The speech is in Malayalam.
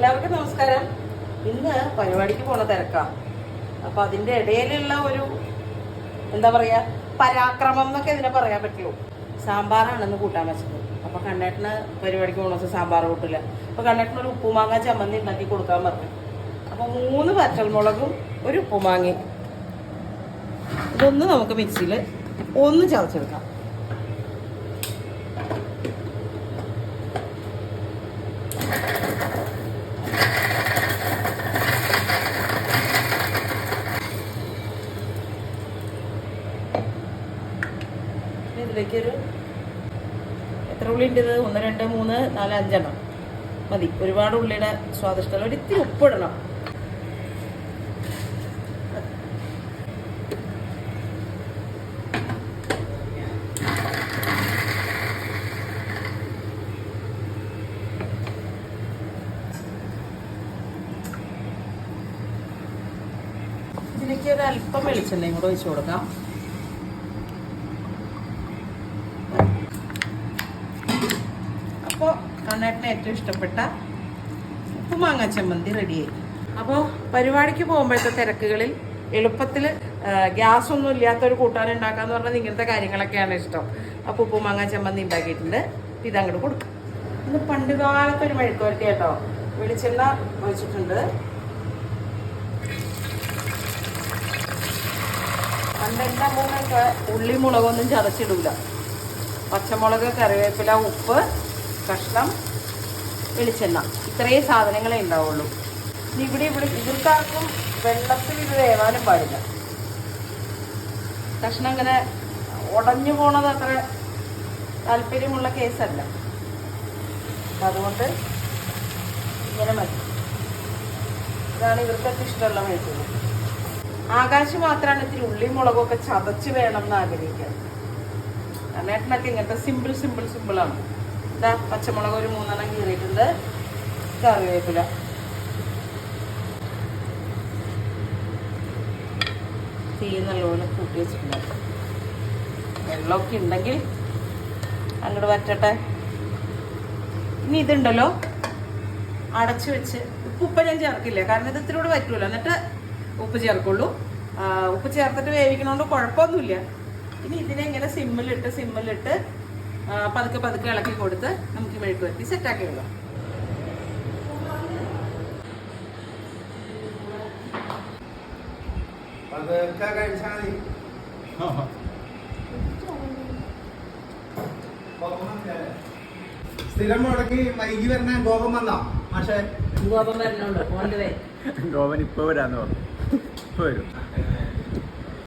എല്ലാവർക്കും നമസ്കാരം. ഇന്ന് പരിപാടിക്ക് പോണ തിരക്കാ. അപ്പൊ അതിന്റെ ഇടയിലുള്ള ഒരു എന്താ പറയാ പരാക്രമം എന്നൊക്കെ ഇതിനെ പറയാൻ പറ്റുമോ സാമ്പാറാണ് ഇന്ന് കൂട്ടാൻ വെച്ചത്. അപ്പൊ കണ്ണേട്ടന് പരിപാടിക്ക് പോണ ദിവസം സാമ്പാർ കൂട്ടില്ല. അപ്പൊ കണ്ണേട്ടന് ഒരു ഉപ്പുമാങ്ങ ചമ്മന്തി ഉണ്ടാക്കി കൊടുക്കാൻ പറഞ്ഞു. അപ്പൊ മൂന്ന് പച്ചമുളകും ഒരു ഉപ്പുമാങ്ങയും. ഇതൊന്ന് നമുക്ക് മിക്സിയിൽ ഒന്ന് ചതച്ചെടുക്കാം. ഇനി ഇതിലേക്കൊരു എത്ര ഉള്ളി ഉണ്ട് ഇത് ഒന്ന് രണ്ട് മൂന്ന് നാല് അഞ്ചെണ്ണം. മതി. ഒരുപാട് ഉള്ളിയുടെ സ്വാദിഷ്ടമല്ല. ഒരു ഇത്തിരി ഉപ്പിടണം. ഇതിലേക്ക് ഒരു അല്പം വെളിച്ചെണ്ണയും കൂടെ ഒഴിച്ചു കൊടുക്കാം. അപ്പോൾ കണ്ണേട്ടന് ഏറ്റവും ഇഷ്ടപ്പെട്ട ഉപ്പുമാങ്ങ ചമ്മന്തി റെഡിയായി അപ്പോൾ പരിപാടിക്ക് പോകുമ്പോഴത്തെ തിരക്കുകളിൽ എളുപ്പത്തിൽ ഗ്യാസ് ഒന്നും ഇല്ലാത്തൊരു കൂട്ടാൻ ഉണ്ടാക്കാന്ന് പറഞ്ഞാൽ ഇങ്ങനത്തെ കാര്യങ്ങളൊക്കെയാണ് ഇഷ്ടം. അപ്പോൾ ഉപ്പുമാങ്ങ ചമ്മന്തി ഉണ്ടാക്കിയിട്ടുണ്ട്. ഇത് അങ്ങോട്ട് കൊടുക്കും. ഇത് പണ്ട് കാലത്തെ ഒരു മെഴുക്ക് കേട്ടോ. വെളിച്ചെണ്ണ ഒഴിച്ചിട്ടുണ്ട്. പണ്ടെണ്ണ മൂന്നൊക്കെ ഉള്ളി മുളകൊന്നും ചതച്ചിടൂല. പച്ചമുളക് കറിവേപ്പില ഉപ്പ് കഷ്ണം വെളിച്ചെണ്ണ. ഇത്രയും സാധനങ്ങളേ ഉണ്ടാവുള്ളൂ. ഇവിടെ ഇവിടെ ഇതിർക്കാർക്കും വെള്ളത്തിൽ ഇത് വേവാനും പാടില്ല. കഷ്ണം ഇങ്ങനെ ഉടഞ്ഞു പോണത് അത്ര താല്പര്യമുള്ള കേസല്ല. അതുകൊണ്ട് ഇങ്ങനെ മതി. ഇതാണ് ഇവർക്കൊക്കെ ഇഷ്ടമുള്ള മേഖല ആകാശ് മാത്രമാണ് ഇത്തിരി ഉള്ളിയും മുളകും ഒക്കെ ചതച്ച് വേണം എന്ന് ആഗ്രഹിക്കുക ഏട്ടനൊക്കെ ഇങ്ങനത്തെ സിമ്പിൾ സിമ്പിൾ സിമ്പിളാണ് ഇതാ പച്ചമുളക് ഒരു മൂന്നെണ്ണം കീറിയിട്ടുണ്ട്. കറിവേപ്പില. തീ നല്ലപോലെ കൂട്ടി വെച്ചിട്ടുണ്ട്. വെള്ളമൊക്കെ ഉണ്ടെങ്കിൽ അങ്ങോട്ട് വറ്റട്ടെ. ഇനി ഇതുണ്ടല്ലോ. അടച്ചു വെച്ച് ഉപ്പ് ഞാൻ ചേർക്കില്ല. കാരണം ഇത് ഇത്തിരി കൂടെ പറ്റൂല എന്നിട്ട് ഉപ്പ് ചേർക്കുള്ളൂ. ഉപ്പ് ചേർത്തിട്ട് വേവിക്കണോണ്ട് കുഴപ്പമൊന്നുമില്ല. ഇനി ഇതിനെ ഇങ്ങനെ സിമ്മിലിട്ട് സിമ്മിലിട്ട് പതുക്കെ പതുക്കെ ഇളക്കി കൊടുത്ത് നമുക്ക് മെഴുക്ക് വരുത്തി സെറ്റാക്കി വിടാം അതൊക്കെ കഴിച്ചാൽ മതി. സ്ഥിരം മുടക്കി വൈകി വരുന്ന ഗോപം വന്നോ പക്ഷേ ഗോപം വരണോണ്ട്. ഗോപൻ വേ ഗോവൻ ഇപ്പൊ വരാന്ന് പറഞ്ഞു. ഇപ്പൊ വരും.